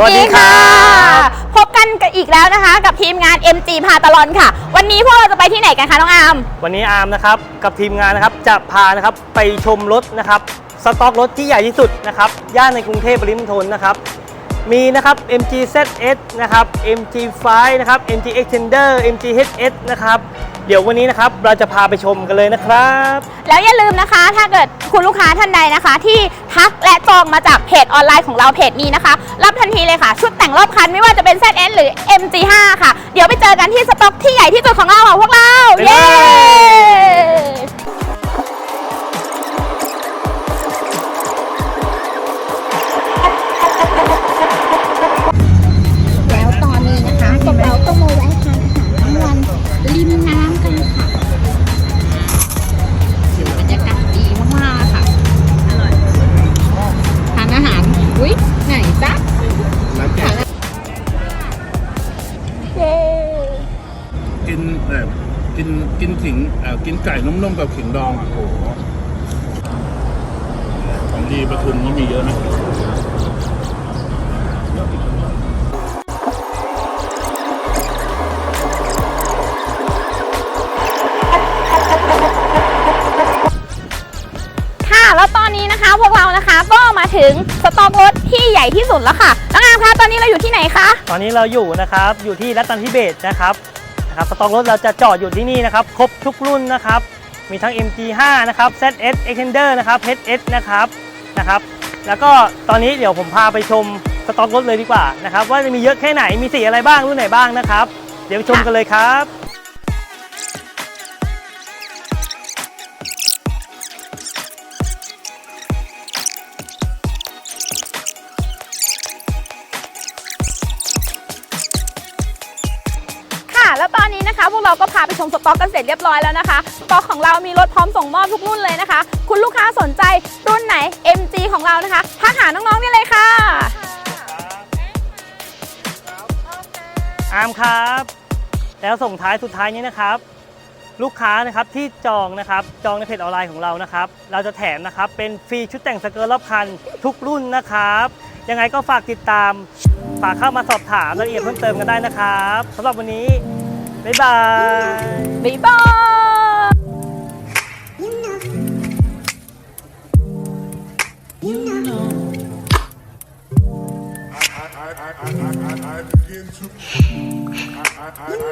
สวัสดีค่ะ พบกันกันอีกแล้วนะคะ กับทีมงาน MG พาตลอนค่ะ วันนี้พวกเราจะไปที่ไหนกันคะน้องอามวันนี้อาร์มนะครับกับทีมงานนะครับจะพานะครับไปชมรถนะครับสต็อกรถที่ใหญ่ที่สุดนะครับย่านในกรุงเทพปริมณฑลนะครับ มีนะครับ MG ZS นะครับ MG5 นะครับ MG Extender MG HS นะครับเดี๋ยววันนี้นะครับเราจะพาไปชมกันเลยนะครับ แล้วอย่าลืมนะคะ ถ้าเกิดคุณลูกค้าท่านใดนะคะ ที่ทักและจองมาจากเพจออนไลน์ของเราเพจนี้นะคะ รับทันทีเลยค่ะ ชุดแต่งรอบคันไม่ว่าจะเป็น ZS หรือ MG5 ค่ะ เดี๋ยวไปเจอกันที่สต็อกที่ใหญ่ที่สุดของเราค่ะพวกเรา กินเอ่อกินกินขิงเอ่อกินไก่นุ่มๆกับขิงดองอะโอ้โหของดีปทุมก็มีเยอะนะค่ะ แล้วตอนนี้นะคะพวกเรานะคะก็มาถึงสต็อกรถที่ใหญ่ที่สุดแล้วค่ะน้องอามคะตอนนี้เราอยู่ที่ไหนคะ ตอนนี้เราอยู่นะครับอยู่ที่รัตนทิเบศนะครับ นะครับสต็อกรถเราจะจอดอยู่ที่นี่นะครับ ครบทุกรุ่นนะครับ มีทั้ง MG5 นะครับ ZS Extender นะครับ HS นะครับนะครับ แล้วก็ตอนนี้เดี๋ยวผมพาไปชมสต็อกรถเลยดีกว่านะครับ ว่าจะมีเยอะแค่ไหนมีสีอะไรบ้างรุ่นไหนบ้างนะครับ เดี๋ยวไปชมกันเลยครับ แล้วตอนนี้นะคะ พวกเราก็พาไปชมสต็อกกันเสร็จเรียบร้อยแล้วนะคะสต็อกของเรามีรถพร้อมส่งมอบทุกรุ่นเลยนะคะ คุณลูกค้าสนใจรุ่นไหน MG ของเรานะคะทักหาน้องๆได้เลยค่ะอาร์มครับ แล้วส่งท้ายสุดท้ายนี้นะครับ ลูกค้านะครับที่จองนะครับจองในเพจออนไลน์ของเรานะครับ เราจะแถมนะครับเป็นฟรีชุดแต่งสเกิร์ตรอบคันทุกรุ่นนะครับยังไงก็ฝากติดตาม ฝากเข้ามาสอบถามรายละเอียดเพิ่มเติมกันได้นะครับสำหรับวันนี้ Bye bye. Bye bye. I, I, I, I, begin to. I, I,